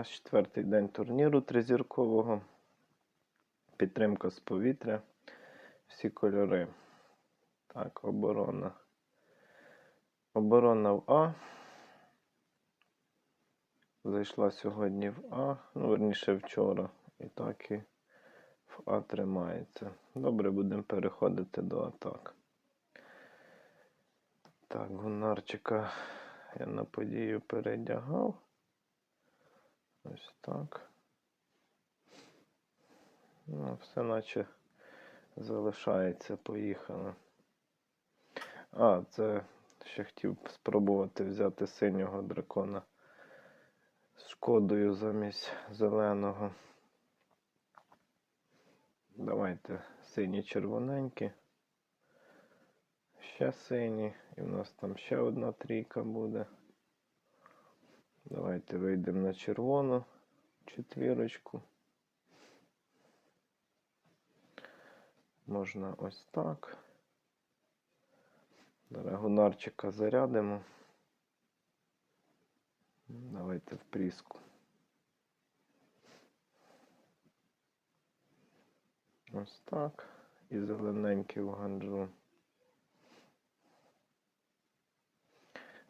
Наш четвертий день турніру тризіркового. Підтримка з повітря. Всі кольори. Так, оборона. Оборона в А. Зайшла сьогодні в А. Ну, верніше вчора. І так і в А тримається. Добре, будемо переходити до атак. Так, Гунарчика я на подію передягав. Ось так. Ну, все наче залишається, поїхали. А, це ще хотів спробувати взяти синього дракона з шкодою замість зеленого. Давайте сині червоненькі. Ще сині. І в нас там ще одна трійка буде. Давайте вийдемо на червону четвірочку. Можна ось так. Драгунарчика зарядимо. Давайте в пріску. Ось так. І зелененький в ганджу.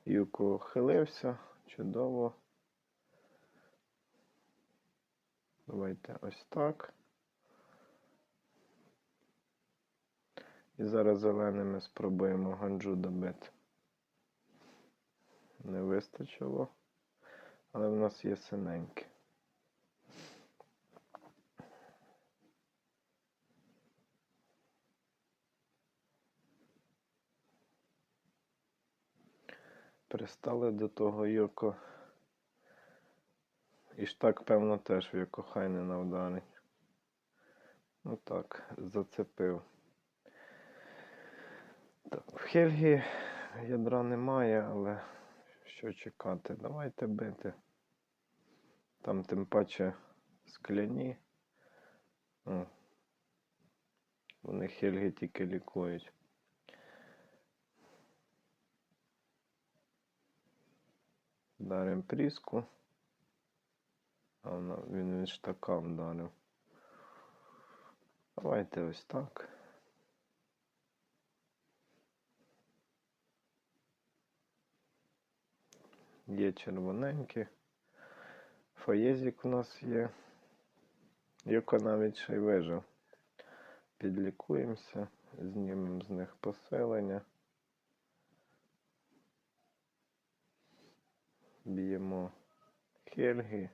Юко хилився. Чудово. Давайте ось так. І зараз зеленими спробуємо ганджу добити. Не вистачило, але в нас є синенькі. Пристали до того Йоко. І ж так, певно, теж в Йоко Хайнена вдарить. Ну так, зацепив. Так, в Хельгі ядра немає, але що чекати? Давайте бити. Там тим паче скляні. Вони Хельгі тільки лікують. Дарим пріску. А він від штака вдарив. Давайте ось так. Є червоненькі. Фаєзик у нас є. Йоко навіть ще й вижив. Підлікуємося, знімемо з них поселення. Б'ємо Хельги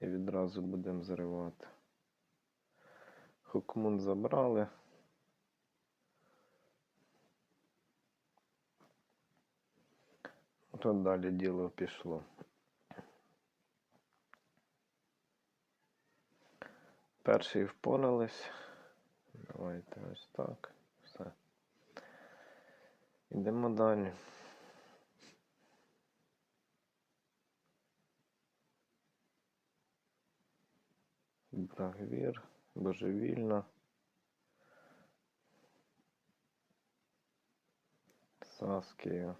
і відразу будемо зривати. Хукмун забрали. То далі діло пішло. Перший впорались. Давайте ось так. Все. Йдемо далі. Брагвір, божевільна. Саскія.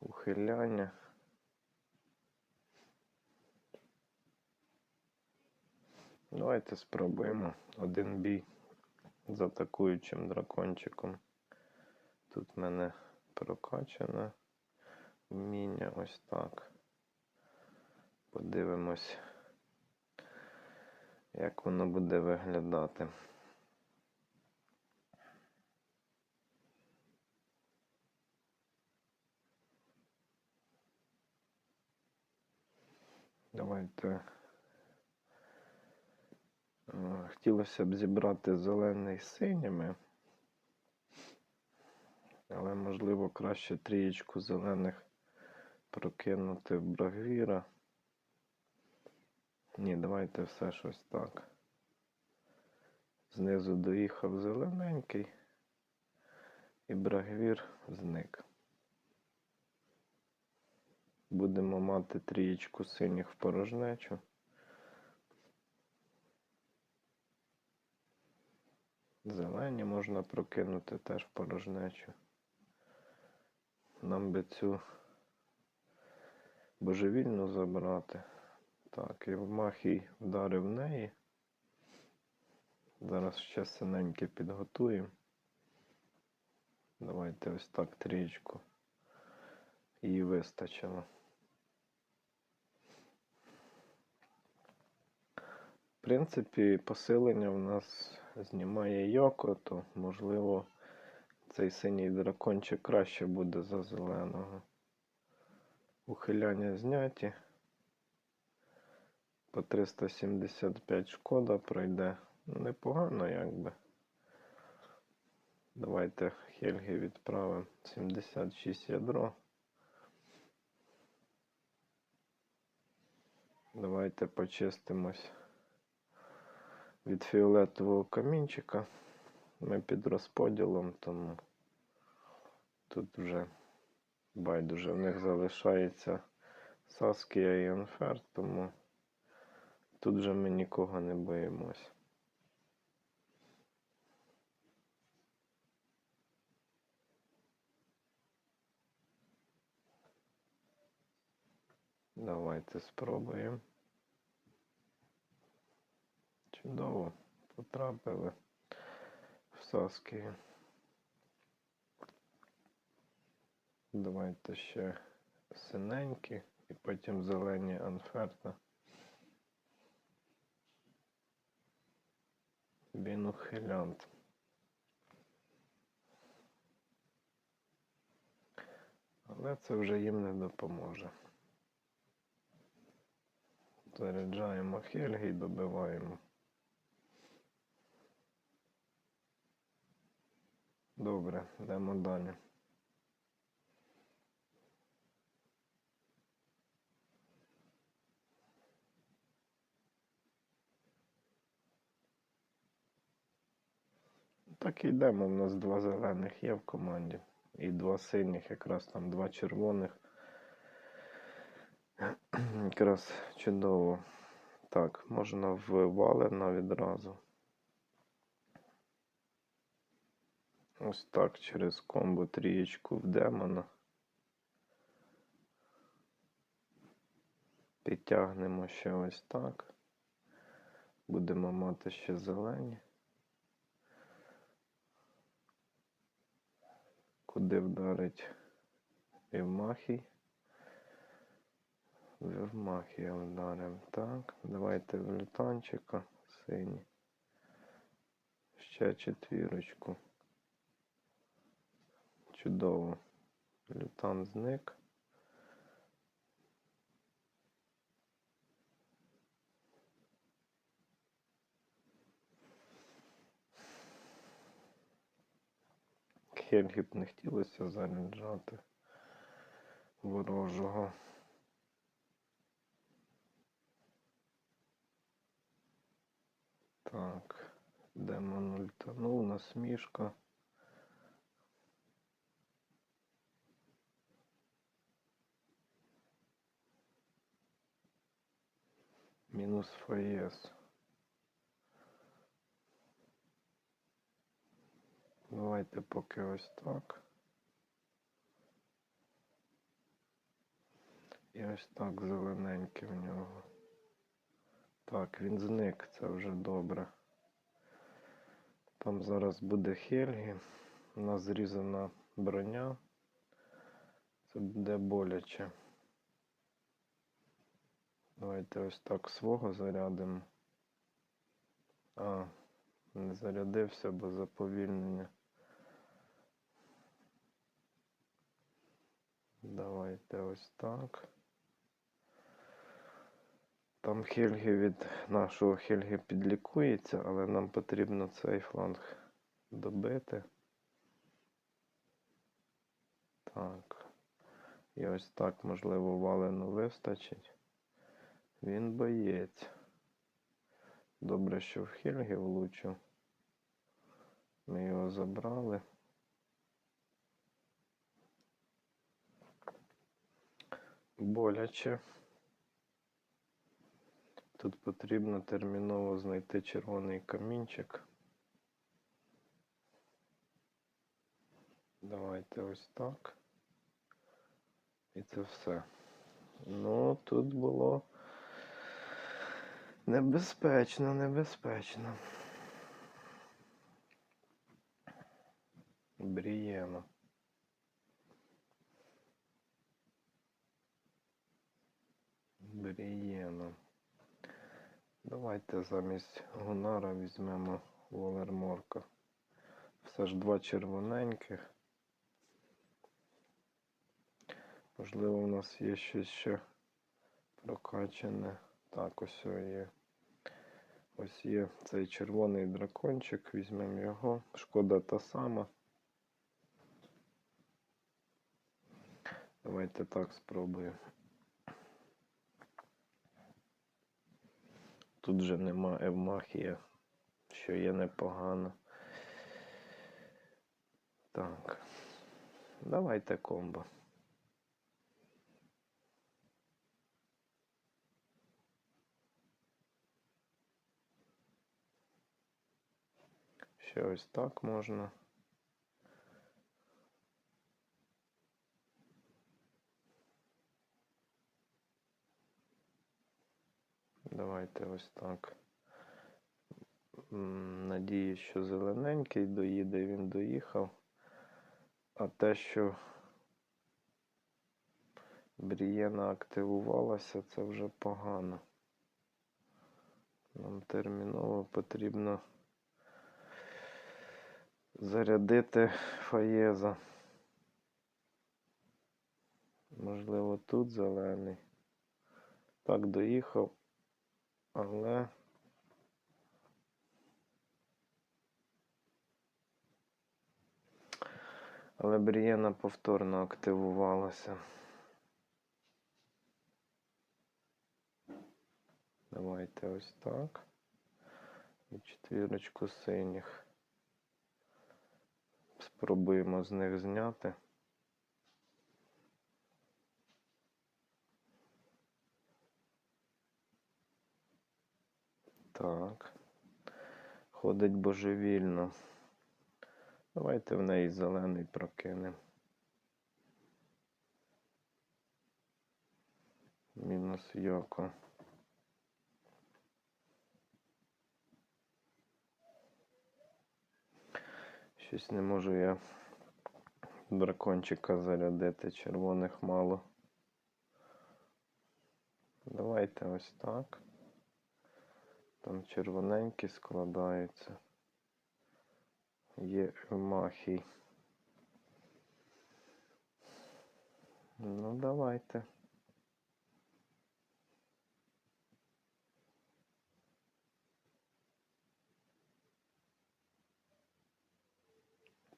Ухиляння. Давайте спробуємо один бій з атакуючим дракончиком. Тут в мене прокачане вміння ось так. Подивимось, як воно буде виглядати. Давайте. Е, Хотілося б зібрати зелений з синіми, але можливо краще трієчку зелених прокинути в Брагвіра. Ні, давайте все щось так. Знизу доїхав зелененький і Брагвір зник. Будемо мати трієчку синіх в порожнечу. Зелені можна прокинути теж в порожнечу. Нам би цю божевільну забрати. Так, і в махій вдарив неї. Зараз ще синеньке підготуємо. Давайте ось так трієчку. Її вистачило. В принципі, посилення в нас знімає Йоко, то можливо цей синій дракончик краще буде за зеленого. Ухиляння зняті. По 375 шкода пройде. Непогано якби. Давайте Хельги відправимо 76 ядро. Давайте почистимось від фіолетового камінчика. Ми під розподілом, тому тут вже байдуже в них залишається Саскія і Анфер, тому тут вже ми нікого не боїмось. Давайте спробуємо. Чудово потрапили в Саскію. Давайте ще синенькі і потім зелені анферта. Він ухилянт. Але це вже їм не допоможе. Заряджаємо Хельги і добиваємо. Добре, йдемо далі. Так і йдемо. У нас два зелених є в команді. І два синіх, якраз там два червоних. Якраз чудово. Так, можна в відразу. Ось так через комбо трієчку в демона. Підтягнемо ще ось так. Будемо мати ще зелені. Куди вдарить Євмахій? Євмахія вдаримо. Так, давайте в лютанчика синій. Ще четвірочку. Чудово. Лютан зник. Хельги б не хотілося заряджати ворожого. Так, демон ультанув, насмішка. Мінус ФАЄС. Давайте поки ось так. І ось так зелененький в нього. Так, він зник, це вже добре. Там зараз буде Хельгі. У нас зрізана броня. Це буде боляче. Давайте ось так свого зарядимо. А, не зарядився, бо заповільнення. Давайте ось так. Там Хельги від нашого Хельги підлікується, але нам потрібно цей фланг добити. Так. І ось так, можливо, валену вистачить. Він боєць. Добре, що в Хельги влучив. Ми його забрали. Боляче. Тут потрібно терміново знайти червоний камінчик. Давайте ось так. І це все. Ну, тут було небезпечно, небезпечно. Брієно. Брієно. Давайте замість Гунара візьмемо Волерморка. Все ж два червоненьких. Можливо, у нас є щось ще прокачане. Так, ось є. Ось є цей червоний дракончик, візьмемо його. Шкода та сама. Давайте так спробуємо. Тут же нема евмахія, що є непогано. Так. Давайте комбо. Ще ось так можна. Давайте ось так. Надіюсь, що зелененький доїде, він доїхав. А те, що Брієна активувалася, це вже погано. Нам терміново потрібно зарядити фаєза. Можливо, тут зелений. Так, доїхав, але. Але Брієна повторно активувалася. Давайте ось так. І четвірочку синіх. Спробуємо з них зняти. Так. Ходить божевільно. Давайте в неї зелений прокинемо. Мінус Йоко. Щось не можу я дракончика зарядити, червоних мало. Давайте ось так. Там червоненькі складаються. Є махій. Ну, давайте.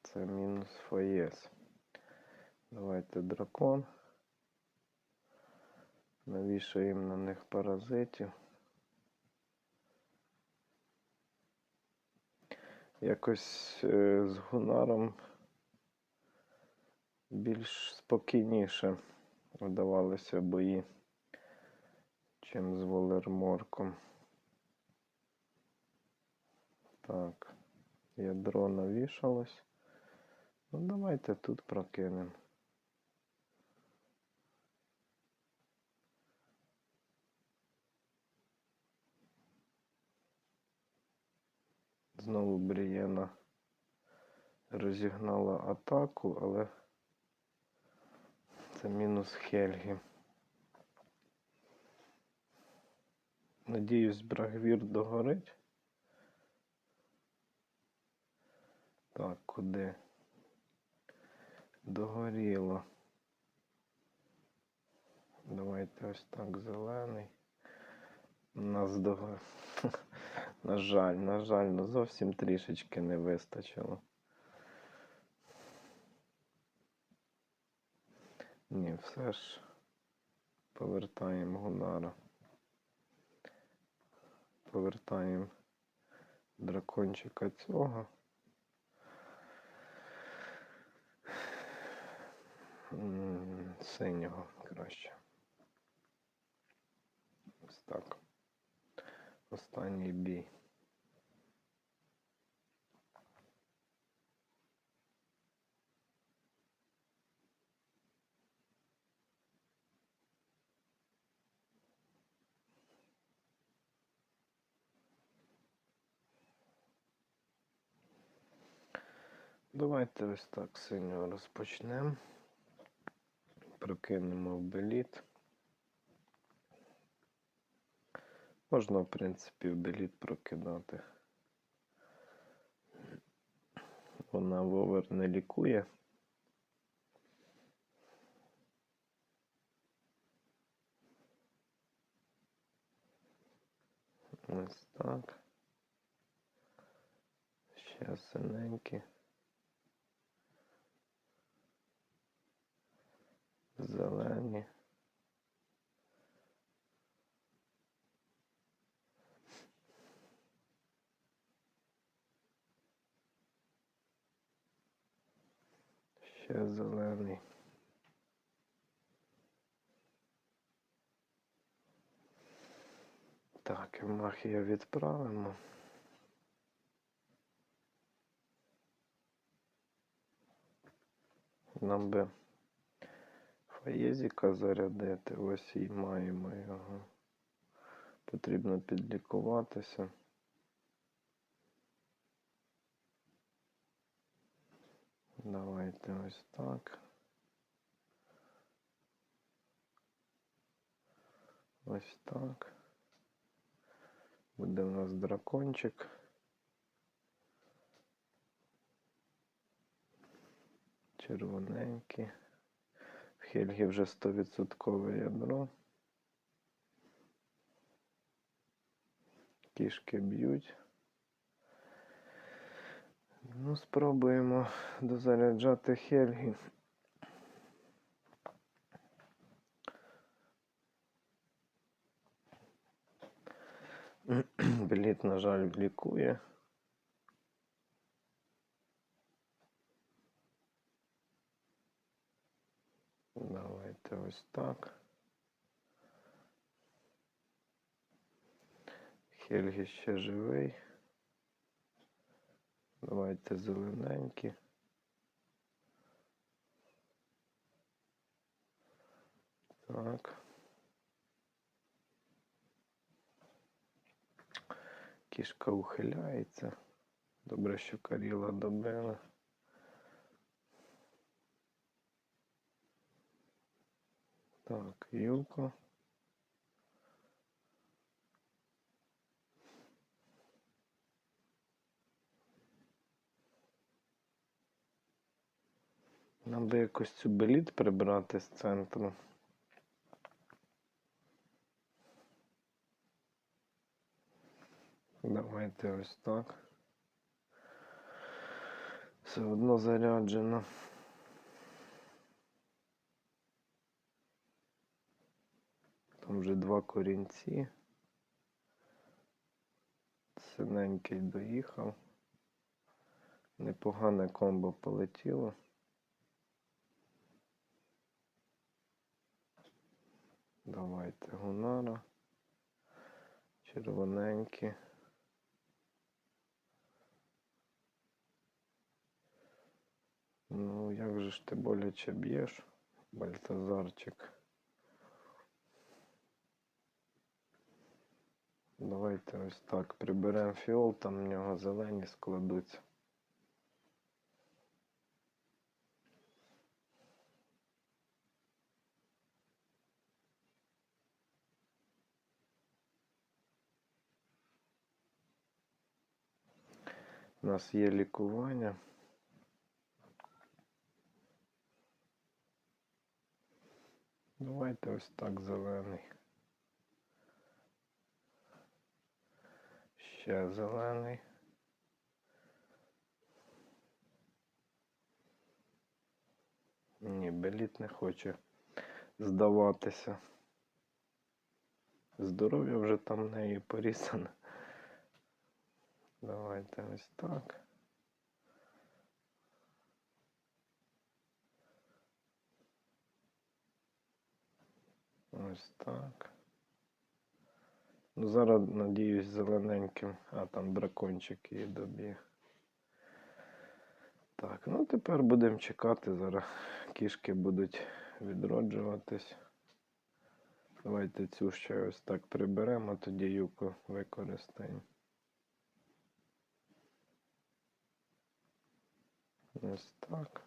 Це мінус фаєс. Давайте дракон. Навішаємо на них паразитів. Якось е, з Гунаром більш спокійніше вдавалися бої, чим з Волерморком. Так, ядро навішалось. Ну, давайте тут прокинемо. Знову Брієна розігнала атаку, але це мінус Хельгі. Надіюсь, Брагвір догорить. Так, куди? Догоріло. Давайте ось так зелений. Нас дого... На жаль, на жаль, ну зовсім трішечки не вистачило. Ні, все ж повертаємо Гунара. Повертаємо дракончика цього. Синього краще. Ось так. Останній бій. Давайте ось так синього розпочнемо. Прокинемо в беліт. Можна, в принципі, в беліт прокидати. Вона вовер не лікує. Ось так. Ще синенькі. Зелені. Ще зелений. Так, Махія відправимо. Нам би фаєзіка зарядити, ось і маємо його. Потрібно підлікуватися. Давайте ось так. Ось так. Буде у нас дракончик. Червоненький. В Хельгі вже 100% ядро. Кішки б'ють. Ну, спробуємо дозаряджати Хельгі. Бліт, на жаль, лікує. Давайте ось так. Хельгі ще живий. Давайте зелененькі. Так. Кішка ухиляється. Добре, що Каріла добила. Так, Юлко. Нам би якось цю беліт прибрати з центру. Давайте ось так. Все одно заряджено. Там вже два корінці. Синенький доїхав. Непогане комбо полетіло. Давайте Гунара. Червоненькі. Ну, як же ж ти боляче б'єш, Бальтазарчик? Давайте ось так приберемо фіол, там в нього зелені складуться. У нас є лікування. Давайте ось так зелений. Ще зелений. Ні, беліт не хоче здаватися. Здоров'я вже там в неї порізане. Давайте ось так. Ось так. Ну, зараз, надіюсь, зелененьким, а там дракончик її добіг. Так, ну тепер будемо чекати. Зараз кішки будуть відроджуватись. Давайте цю ще ось так приберемо, тоді юку використаємо. Ось так.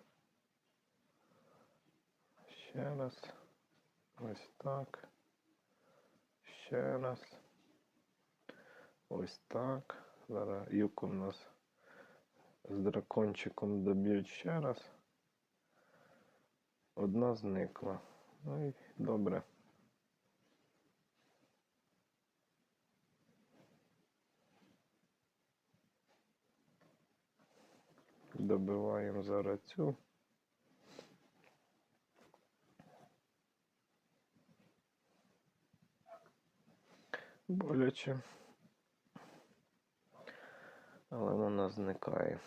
Ще раз. Ось так. Ще раз. Ось так. Зараз юку в нас з дракончиком доб'ють ще раз. Одна зникла. Ну і добре. Добиваємо зараз цю. Боляче. Але вона зникає.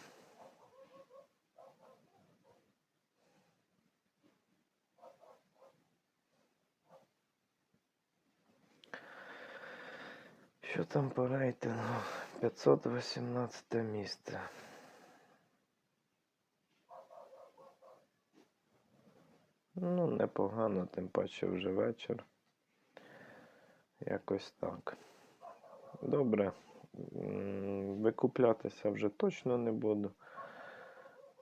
Що там по рейтингу? 518 місце. Ну, непогано, тим паче вже вечір. Якось так. Добре. Викуплятися вже точно не буду.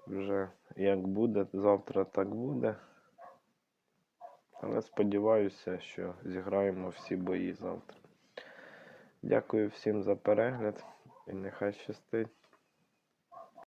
Вже як буде, завтра так буде. Але сподіваюся, що зіграємо всі бої завтра. Дякую всім за перегляд і нехай щастить.